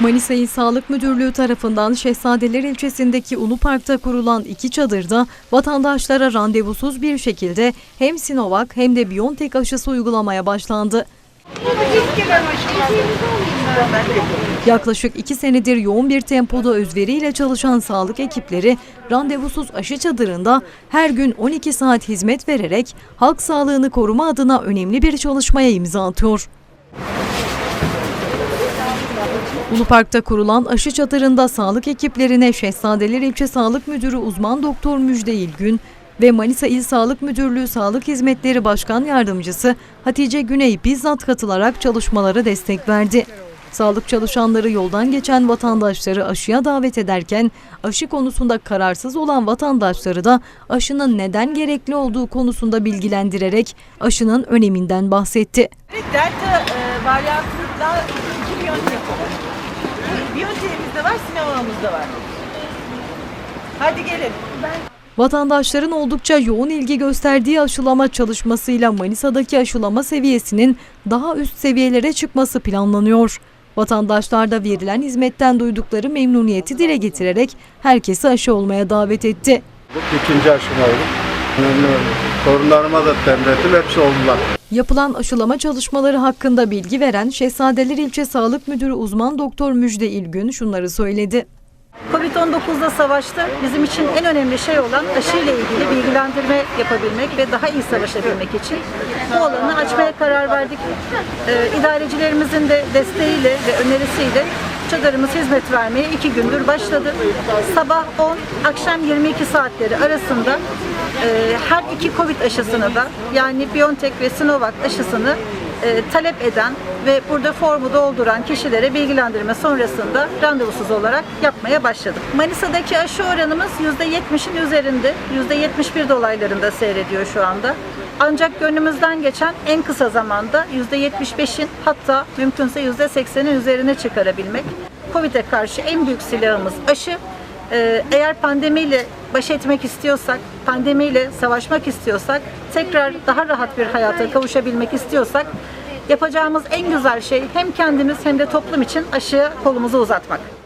Manisa İl Sağlık Müdürlüğü tarafından Şehzadeler ilçesindeki Ulu Park'ta kurulan iki çadırda vatandaşlara randevusuz bir şekilde hem Sinovac hem de BioNTech aşısı uygulamaya başlandı. Yaklaşık iki senedir yoğun bir tempoda özveriyle çalışan sağlık ekipleri randevusuz aşı çadırında her gün 12 saat hizmet vererek halk sağlığını koruma adına önemli bir çalışmaya imza atıyor. Ulupark'ta kurulan aşı çadırında sağlık ekiplerine Şehzadeler İlçe Sağlık Müdürü uzman doktor Müjde İlgün ve Manisa İl Sağlık Müdürlüğü Sağlık Hizmetleri Başkan Yardımcısı Hatice Güney bizzat katılarak çalışmalara destek verdi. Sağlık çalışanları yoldan geçen vatandaşları aşıya davet ederken aşı konusunda kararsız olan vatandaşları da aşının neden gerekli olduğu konusunda bilgilendirerek aşının öneminden bahsetti. Delta e, varyantında iki Biontech var. Biontech'imiz de var, Sinovac'ımız da var. Hadi gelin. Vatandaşların oldukça yoğun ilgi gösterdiği aşılama çalışmasıyla Manisa'daki aşılama seviyesinin daha üst seviyelere çıkması planlanıyor. Vatandaşlar da verilen hizmetten duydukları memnuniyeti dile getirerek herkesi aşı olmaya davet etti. İkinci aşım oldu. Torunlarıma da tembrettim. Hepsi oldular. Yapılan aşılama çalışmaları hakkında bilgi veren Şehzadeler İlçe Sağlık Müdürü uzman doktor Müjde İlgün şunları söyledi. Covid-19'da savaşta bizim için en önemli şey olan aşıyla ilgili bilgilendirme yapabilmek ve daha iyi savaşabilmek için bu alanı açmaya karar verdik. Ee, idarecilerimizin de desteğiyle ve önerisiyle çadırımız hizmet vermeye iki gündür başladı. Sabah 10, akşam 22 saatleri arasında e, her iki Covid aşısını da yani BioNTech ve Sinovac aşısını e, talep eden ve burada formu dolduran kişilere bilgilendirme sonrasında randevusuz olarak yapmaya başladık. Manisa'daki aşı oranımız %70'in üzerinde, %71 dolaylarında seyrediyor şu anda. Ancak gönlümüzden geçen en kısa zamanda %75'in hatta mümkünse %80'in üzerine çıkarabilmek. Covid'e karşı en büyük silahımız aşı. Ee, Eğer pandemiyle baş etmek istiyorsak, pandemiyle savaşmak istiyorsak, tekrar daha rahat bir hayata kavuşabilmek istiyorsak yapacağımız en güzel şey hem kendimiz hem de toplum için aşıya kolumuzu uzatmak.